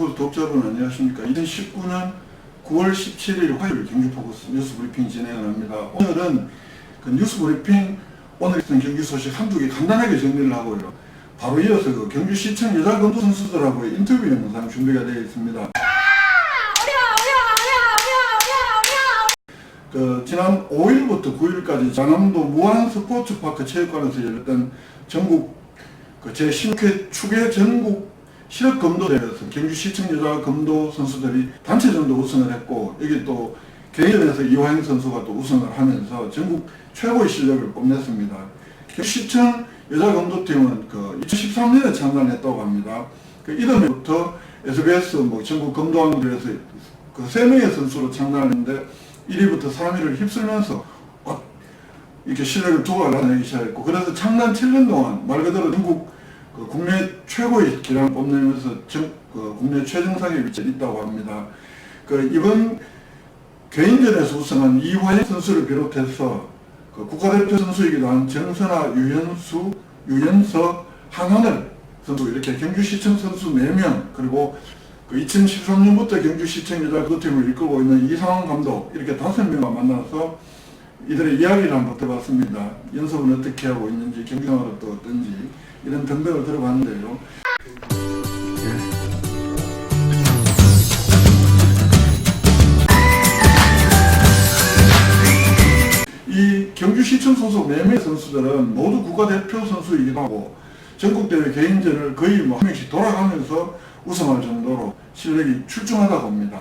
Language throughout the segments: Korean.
포커스 독자 여러분 안녕하십니까. 2019년 9월 17일 화요일 경주 포커스 뉴스 브리핑 진행을 합니다. 오늘은 그 뉴스 브리핑 오늘 있던 경기 소식 한두 개 간단하게 정리를 하고요. 바로 이어서 그 경주시청 여자 검도 선수들하고의 인터뷰 영상 준비가 되어 있습니다. 그 지난 5일부터 9일까지 전남도 무한 스포츠파크 체육관에서 열렸던 전국 그 제16회 축의 전국 실업 검도 대회에서 경주시청 여자 검도 선수들이 단체전도 우승을 했고 여기 또 개인전에서 이화영 선수가 또 우승을 하면서 전국 최고의 실력을 뽐냈습니다. 경주시청 여자 검도팀은 그 2013년에 창단했다고 합니다. 그 이듬해부터 SBS 뭐 전국 검도왕들에서 그세 명의 선수로 창단했는데 1위부터 3위를 휩쓸면서 어, 이렇게 실력을 도달하기 시작했고 그래서 창단 7년 동안 말 그대로 전국 그 국내 최고의 기량을 뽐내면서 정, 그 국내 최정상에 위치해 있다고 합니다. 그 이번 개인전에서 우승한 이화영 선수를 비롯해서 그 국가대표 선수이기도 한 정선아, 유현수, 유연서, 한하늘 선수 이렇게 경주시청 선수 4명 그리고 그 2013년부터 경주시청 여자 그팀을 이끌고 있는 이상원 감독 이렇게 다섯 명과 만나서 이들의 이야기를 한번 들어봤습니다. 연습은 어떻게 하고 있는지 경기생활은 또 어떤지 이런 등등을 들어봤는데요. 이 경주시청 소속 4명 선수들은 모두 국가대표 선수이기도 하고 전국대회 개인전을 거의 뭐 한 명씩 돌아가면서 우승할 정도로 실력이 출중하다고 합니다.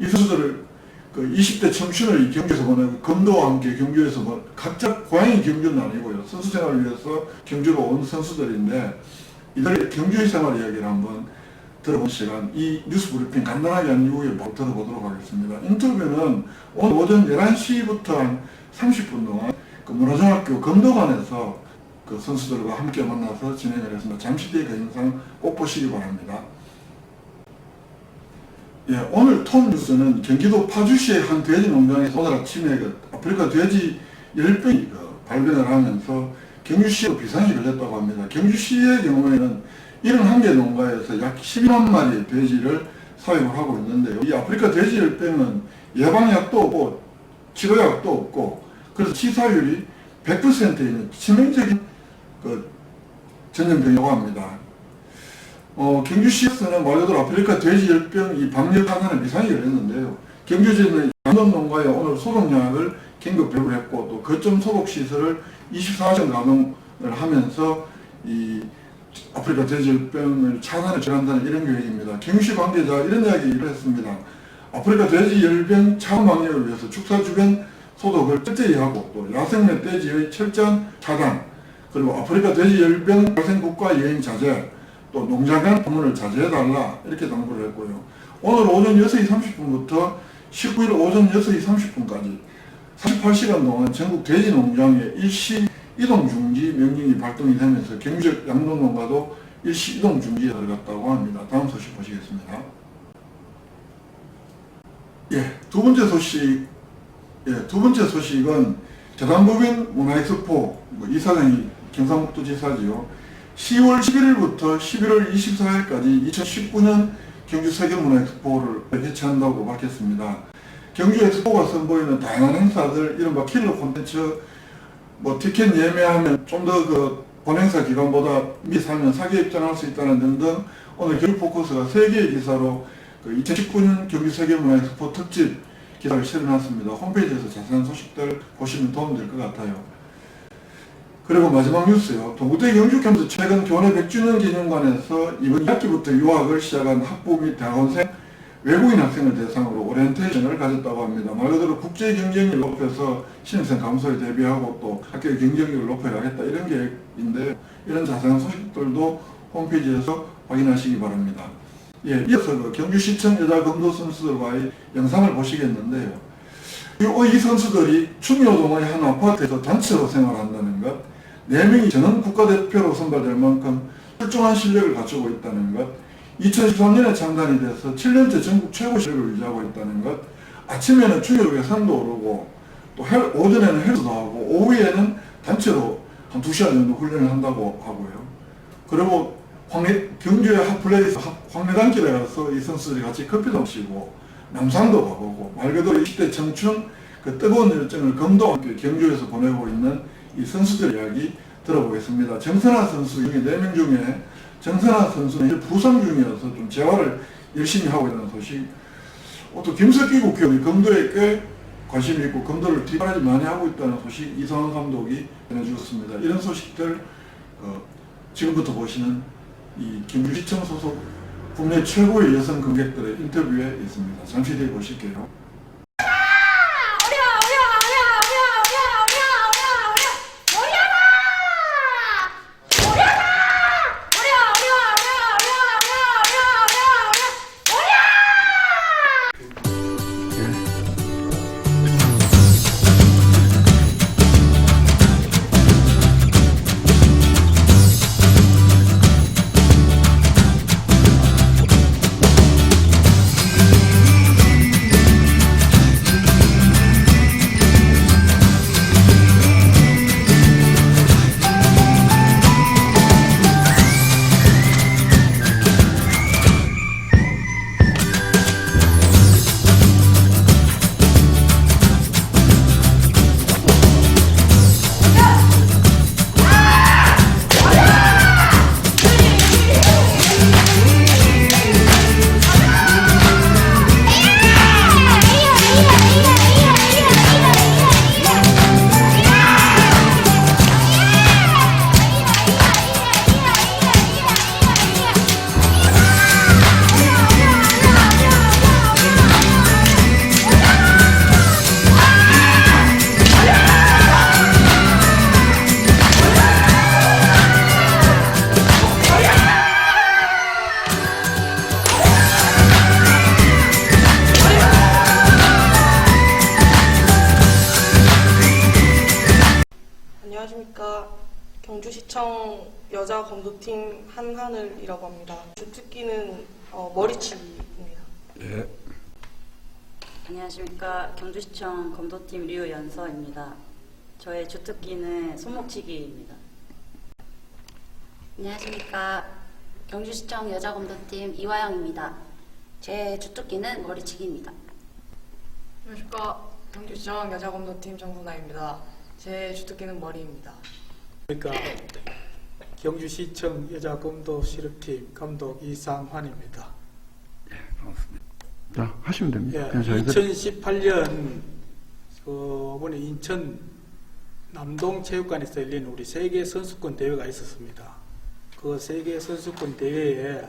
이 선수들을 그 20대 청춘을 이 경주에서 보내고 검도와 함께 경주에서 뭐 각자 고향이 경주는 아니고요. 선수 생활을 위해서 경주로 온 선수들인데 이들의 경주의 생활 이야기를 한번 들어본 시간 이 뉴스 브리핑 간단하게 한 이후에 바로 들어보도록 하겠습니다. 인터뷰는 오늘 오전 11시부터 한 30분 동안 그 문화중학교 검도관에서 그 선수들과 함께 만나서 진행을 했습니다. 잠시 뒤에 그 영상 꼭 보시기 바랍니다. 예, 오늘 톱 뉴스는 경기도 파주시의 한 돼지 농장에서 오늘 아침에 그 아프리카 돼지 열병이 그 발견을 하면서 경주시에 비상이 걸렸다고 합니다. 경주시의 경우에는 71개 농가에서 약 12만 마리의 돼지를 사용을 하고 있는데요. 이 아프리카 돼지 열병은 예방약도 없고 치료약도 없고 그래서 치사율이 100% 있는 치명적인 그 전염병이라고 합니다. 어, 경주시에서는 말 그대로 아프리카 돼지 열병 이 방역 방안에 미상이 걸렸는데요. 경주지는 양동 농가에 오늘 소독약을 긴급 배부했고 또 거점 소독 시설을 24시간 가동을 하면서 이 아프리카 돼지 열병을 차단해 주간다는 이런 계획입니다. 경주시 관계자 이런 이야기를 했습니다. 아프리카 돼지 열병 차원 방역을 위해서 축사 주변 소독을 철저히 하고 또 야생내 돼지의 철저한 차단 그리고 아프리카 돼지 열병 발생 국가 여행 자제 또 농장 간 방문을 자제해달라 이렇게 당부를 했고요. 오늘 오전 6시 30분부터 19일 오전 6시 30분까지 48시간 동안 전국 돼지 농장에 일시 이동 중지 명령이 발동이 되면서 경주 양동 농가도 일시 이동 중지에 들어갔다고 합니다. 다음 소식 보시겠습니다. 예, 두 번째 소식, 예, 두 번째 소식은 재단법인 문화엑스포 뭐 이사장이 경상북도 지사지요. 10월 11일부터 11월 24일까지 2019년 경주 세계문화엑스포를 개최한다고 밝혔습니다. 경주 엑스포가 선보이는 다양한 행사들, 이른바 킬러 콘텐츠, 뭐 티켓 예매하면 좀 더 그 본행사 기간보다 미 사면 사기 입장할 수 있다는 등등 오늘 경주 포커스가 세 개의 기사로 그 2019년 경주 세계문화엑스포 특집 기사를 실어놨습니다. 홈페이지에서 자세한 소식들 보시면 도움될 것 같아요. 그리고 마지막 뉴스요. 동구대 경주캠프 최근 교내 100주년 기념관에서 이번 학기부터 유학을 시작한 학부 및 대학원생 외국인 학생을 대상으로 오리엔테이션을 가졌다고 합니다. 말 그대로 국제 경쟁력을 높여서 신입생 감소에 대비하고 또 학교의 경쟁력을 높여야겠다 이런 계획인데 이런 자세한 소식들도 홈페이지에서 확인하시기 바랍니다. 예, 이어서 그 경주시청 여자 검도 선수들과의 영상을 보시겠는데요. 이, 이 선수들이 충효동의 한 아파트에서 단체로 생활한다는 것, 4명이 전원 국가대표로 선발될 만큼 출중한 실력을 갖추고 있다는 것, 2013년에 창단이 돼서 7년째 전국 최고 실력을 유지하고 있다는 것, 아침에는 충혈의 산도 오르고, 또 헬, 오전에는 헬스도 하고, 오후에는 단체로 한 2시간 정도 훈련을 한다고 하고요. 그리고 황해, 경주의 핫플레이스 황해단길에 가서 이 선수들이 같이 커피도 마시고 남산도 가보고 말 그대로 20대 청춘 그 뜨거운 열정을 검도와 함께 경주에서 보내고 있는 이 선수들 이야기 들어보겠습니다. 정선아 선수 중에 4명 중에 정선아 선수는 부상 중이어서 좀 재활을 열심히 하고 있는 소식 어, 또 김석기 국회의원이 검도에 꽤 관심이 있고 검도를 뒷바라지 많이 하고 있다는 소식 이성환 감독이 전해주었습니다. 이런 소식들 어, 지금부터 보시는 이 경주시청 소속 국내 최고의 여성 관객들의 인터뷰에 있습니다. 잠시 뒤에 보실게요. 경주시청 여자 검도팀 한하늘이라고 합니다. 주특기는 어, 머리치기입니다. 네. 안녕하십니까 경주시청 검도팀 류연서입니다. 저의 주특기는 손목치기입니다. 안녕하십니까. 경주시청 여자 검도팀 이화영입니다. 제 주특기는 머리치기입니다. 안녕하십니까 경주시청 여자 검도팀 정선아입니다. 제 주특기는 머리입니다. 그러니까 경주시청 여자검도 실업팀 감독 이상환입니다. 자, 하시면 됩니다. 예, 그냥 저희들 2018년 그 이번에 인천 남동체육관에서 열린 우리 세계 선수권 대회가 있었습니다. 그 세계 선수권 대회에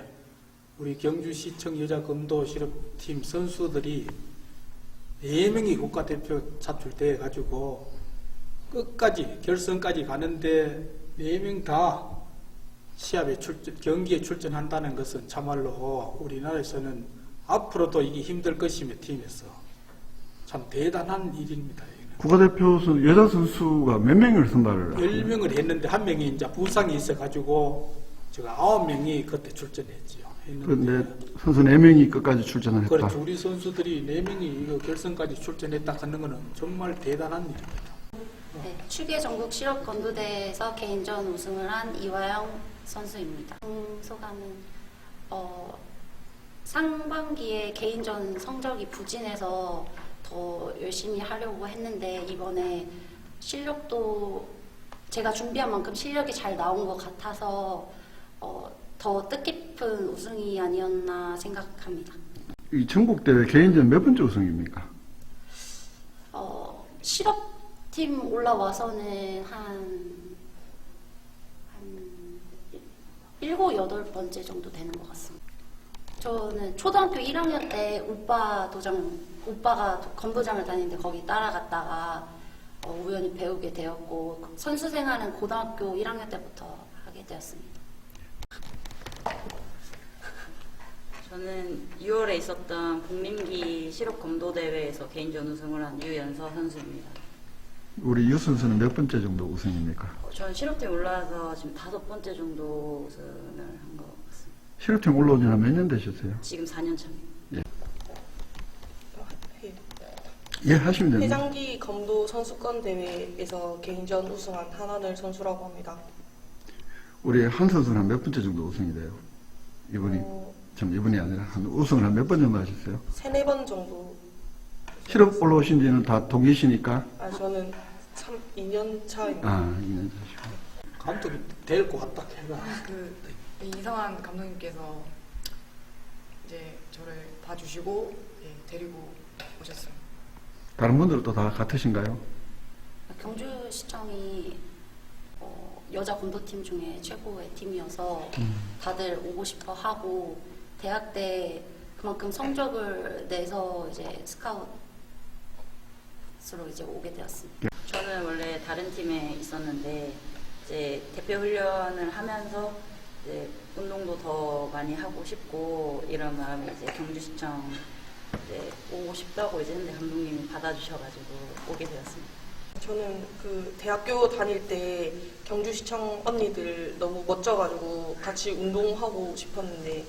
우리 경주시청 여자검도 실업팀 선수들이 네 명이 국가대표 차출돼 가지고 끝까지 결승까지 가는데 네 명 다 시합에 출전, 경기에 출전한다는 것은 참말로 우리나라에서는 앞으로도 이게 힘들 것이며 팀에서 참 대단한 일입니다. 국가대표 선- 여자 선수가 몇 명을 선발을 하나요? 10명을 했는데 한 명이 이제 부상이 있어 가지고 제가 9명이 그때 출전했지요. 그런데 선수 4명이 끝까지 출전을 했다. 그렇죠. 우리 선수들이 4명이 이거 결승까지 출전했다 하는 거는 정말 대단한 일입니다. 네, 추계 전국 실업 건도대회에서 개인전 우승을 한 이화영 선수입니다. 음, 소감은 어, 상반기에 개인전 성적이 부진해서 더 열심히 하려고 했는데 이번에 실력도 제가 준비한 만큼 실력이 잘 나온 것 같아서 어, 더 뜻깊은 우승이 아니었나 생각합니다. 이 전국 대회 개인전 몇 번째 우승입니까? 어, 실업 팀 올라와서는 한, 한, 일곱, 여덟 번째 정도 되는 것 같습니다. 저는 초등학교 1학년 때 오빠 도장, 오빠가 검도장을 다니는데 거기 따라갔다가 어, 우연히 배우게 되었고, 선수 생활은 고등학교 1학년 때부터 하게 되었습니다. 저는 6월에 있었던 복림기 실업 검도 대회에서 개인전 우승을 한 유연서 선수입니다. 우리 유 선수는 몇 번째 정도 우승입니까? 어, 저는 실업팀 올라와서 지금 다섯 번째 정도 우승을 한 것 같습니다. 실업팀 올라온 지는 몇 년 되셨어요? 지금 4년 차입니다. 예, 하시면 됩니다. 회장기 검도 선수권 대회에서 개인전 우승한 한하늘 선수라고 합니다. 우리 한 선수는 한 몇 번째 정도 우승이 돼요? 이분이 어, 참 이분이 아니라 한 우승을 한 몇 번 정도 하셨어요? 세네 번 정도. 실업 올라오신 지는 다 동기시니까 아, 저는 3, 2년 차입니다. 아 2년 차시고 감독이 될 것 같다 해가. 그 이상한 감독님께서 이제 저를 봐주시고 예, 데리고 오셨어요. 다른 분들은 또다 같으신가요? 경주시청이 어, 여자 검도팀 중에 최고의 팀이어서 다들 오고 싶어 하고 대학 때 그만큼 성적을 내서 이제 스카웃으로 이제 오게 되었습니다. 저는 원래 다른 팀에 있었는데 이제 대표 훈련을 하면서 이제 운동도 더 많이 하고 싶고 이런 마음에 이제 경주시청 이제 오고 싶다고 이제 했는데 감독님이 받아주셔가지고 오게 되었습니다. 저는 그 대학교 다닐 때 경주시청 언니들 너무 멋져가지고 같이 운동하고 싶었는데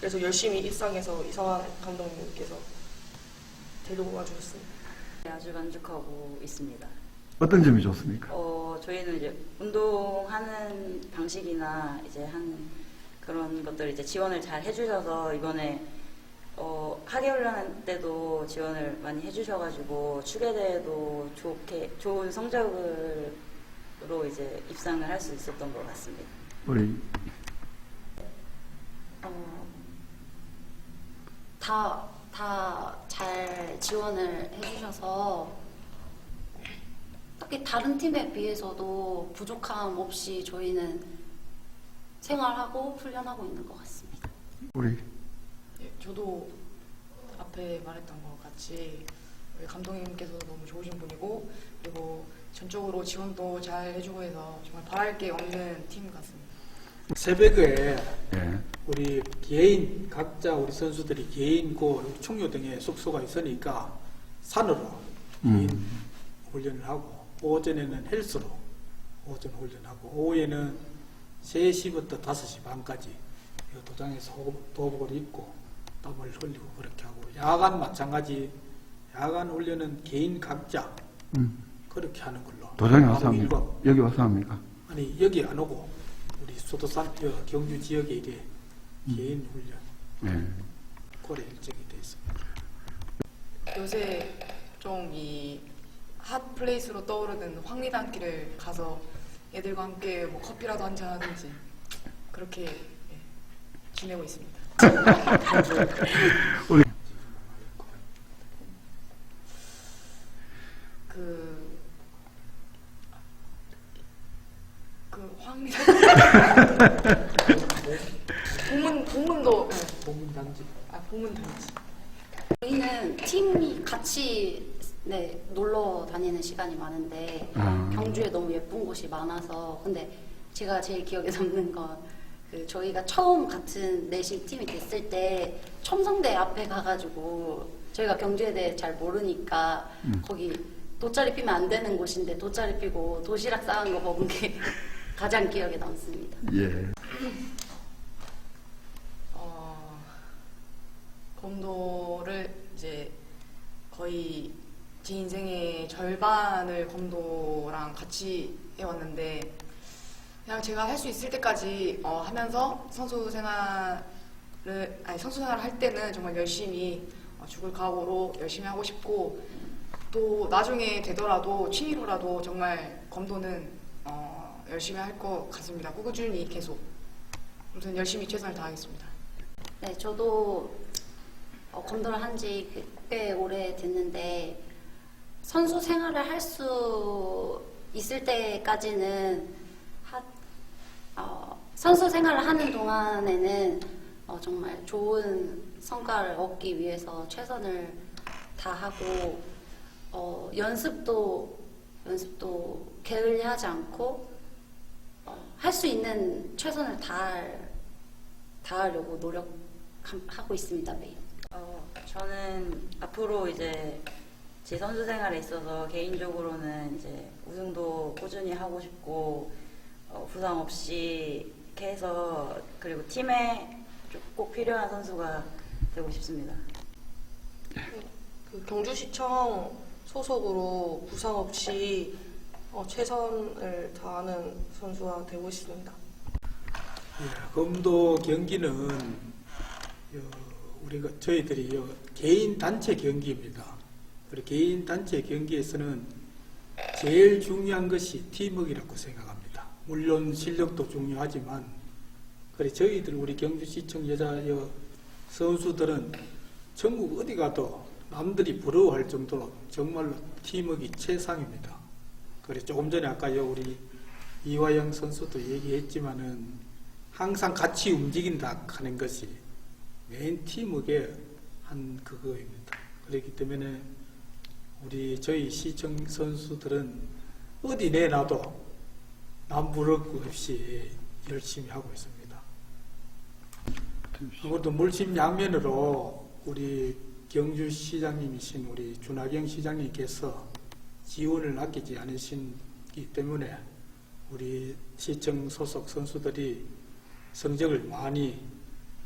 그래서 열심히 일상에서 이상한 감독님께서 데려와 주셨습니다. 아주 만족하고 있습니다. 어떤 점이 좋습니까? 어, 저희는 이제 운동하는 방식이나 이제 한 그런 것들 이제 지원을 잘 해주셔서 이번에 어, 하계훈련 때도 지원을 많이 해주셔가지고 추계대회도 좋게 좋은 성적으로 이제 입상을 할 수 있었던 것 같습니다. 우리 어, 다, 다 잘 지원을 해주셔서 딱히 다른 팀에 비해서도 부족함 없이 저희는 생활하고 훈련하고 있는 것 같습니다. 우리 예, 저도 앞에 말했던 것 같이 우리 감독님께서 너무 좋으신 분이고 그리고 전적으로 지원도 잘 해주고 해서 정말 바랄 게 없는 팀 같습니다. 새벽에 예. 우리 개인 각자 우리 선수들이 개인 고 총료 등의 숙소가 있으니까 산으로 개인 음. 훈련을 하고 오전에는 헬스로 오전 훈련하고 오후에는 3시부터 5시 반까지 이 도장에서 호- 도복을 입고 땀을 흘리고 그렇게 하고 야간 마찬가지 야간 훈련은 개인 각자 음. 그렇게 하는 걸로 도장에 와서 합니까? 여기 와서 합니까? 아니 여기 안 오고 우리 소도산 여 경주 지역에 이래 개인 훈련 예. 고래 일정이 돼 있습니다. 요새 좀이 핫 플레이스로 떠오르는 황리단길을 가서 애들과 함께 뭐 커피라도 한잔 하든지 그렇게 예, 지내고 있습니다. 우리 그, 그 황리단 보문 보문도 예, 보문 단지. 아 보문 단지. 저희는 팀이 같이 네, 놀러 다니는 시간이 많은데 아. 경주에 너무 예쁜 곳이 많아서 근데 제가 제일 기억에 남는 건 그 저희가 처음 같은 내신 팀이 됐을 때 첨성대 앞에 가가지고 저희가 경주에 대해 잘 모르니까 거기 돗자리 피면 안 되는 곳인데 돗자리 피고 도시락 싸간 거 먹은 게 가장 기억에 남습니다. 예. 어, 검도를 이제 거의 제 인생의 절반을 검도랑 같이 해왔는데 그냥 제가 할 수 있을 때까지 어, 하면서 선수 생활을 아니 선수 생활을 할 때는 정말 열심히 어, 죽을 각오로 열심히 하고 싶고 또 나중에 되더라도 취미로라도 정말 검도는 어, 열심히 할 것 같습니다. 꾸준히 계속 아무튼 열심히 최선을 다하겠습니다. 네, 저도 어, 검도를 한 지 꽤 오래 됐는데 선수 생활을 할 수 있을 때까지는 하, 어, 선수 생활을 하는 동안에는 어, 정말 좋은 성과를 얻기 위해서 최선을 다하고 어, 연습도 연습도 게을리하지 않고 어, 할수 있는 최선을 다할 다하려고 노력하고 있습니다 매일. 어, 저는 앞으로 이제 제 선수 생활에 있어서 개인적으로는 이제 우승도 꾸준히 하고 싶고 어, 부상 없이 이렇게 해서 그리고 팀에 좀꼭 필요한 선수가 되고 싶습니다. 그 경주시청 소속으로 부상 없이 어, 최선을 다하는 선수가 되고 있습니다. 예, 검도 경기는 어, 우리가 저희들이 요 개인 단체 경기입니다. 그리고 개인 단체 경기에서는 제일 중요한 것이 팀워크라고 생각합니다. 물론 실력도 중요하지만 그래 저희들 우리 경주시청 여자 여 선수들은 전국 어디 가도 남들이 부러워할 정도로 정말로 팀워크 최상입니다. 그래 조금 전에 아까 요 우리 이화영 선수도 얘기했지만은 항상 같이 움직인다 하는 것이 메인 팀워크의 한 그거입니다. 그렇기 때문에 우리 저희 시청 선수들은 어디 내놔도 남부를 것 없이 열심히 하고 있습니다. 아무래도 물심 양면으로 우리 경주 시장님이신 우리 준하경 시장님께서 지원을 아끼지 않으시기 때문에 우리 시청 소속 선수들이 성적을 많이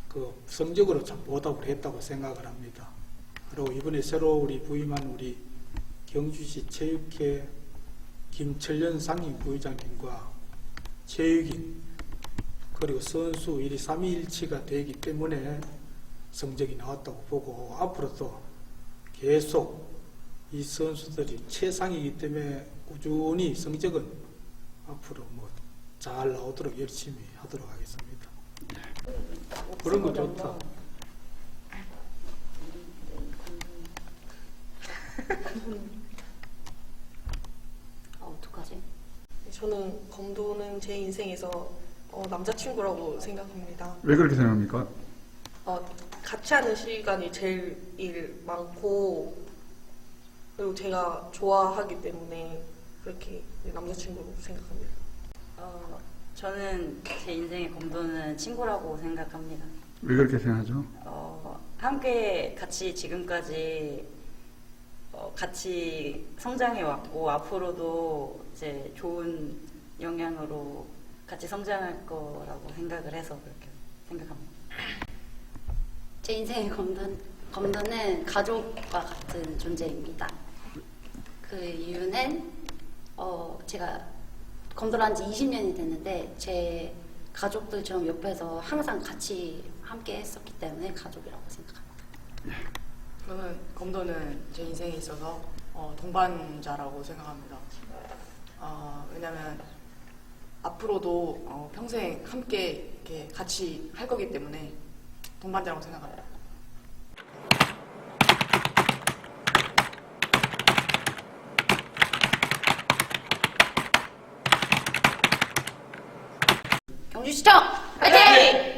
그 성적으로 참 보답을 했다고 생각을 합니다. 그리고 이번에 새로 우리 부임한 우리 경주시 체육회 김철련 상임 부회장님과 체육인 그리고 선수 일이 삼위일치가 되기 때문에 성적이 나왔다고 보고 앞으로도 계속 이 선수들이 최상이기 때문에 꾸준히 성적은 앞으로 뭐 잘 나오도록 열심히 하도록 하겠습니다. 그런 거 좋다. 아, 어떡하지? 저는 검도는 제 인생에서 어, 남자친구라고 생각합니다. 왜 그렇게 생각합니까? 어, 같이 하는 시간이 제일 일 많고 그리고 제가 좋아하기 때문에 그렇게 남자친구로 생각합니다. 어, 저는 제 인생의 검도는 친구라고 생각합니다. 왜 그렇게 생각하죠? 어, 함께 같이 지금까지 어, 같이 성장해 왔고 앞으로도 이제 좋은 영향으로 같이 성장할 거라고 생각을 해서 그렇게 생각합니다. 제 인생의 검도, 검도는 가족과 같은 존재입니다. 그 이유는 어, 제가 검도를 한지 20년이 됐는데 제 가족들처럼 옆에서 항상 같이 함께 했었기 때문에 가족이라고 생각합니다. 저는 검도는 제 인생에 있어서 어, 동반자라고 생각합니다. 어, 왜냐면 앞으로도 어, 평생 함께 이렇게 같이 할 거기 때문에 동반자라고 생각합니다. 경주시청 화이팅!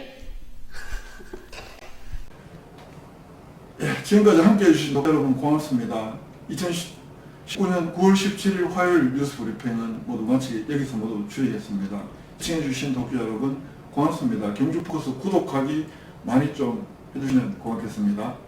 지금까지 함께 해주신 여러분 고맙습니다. 2019년 9월 17일 화요일 뉴스 브리핑은 모두 마치 여기서 모두 주의했습니다. 시청해주신 독자 여러분 고맙습니다. 경주 포커스 구독하기 많이 좀 해주시면 고맙겠습니다.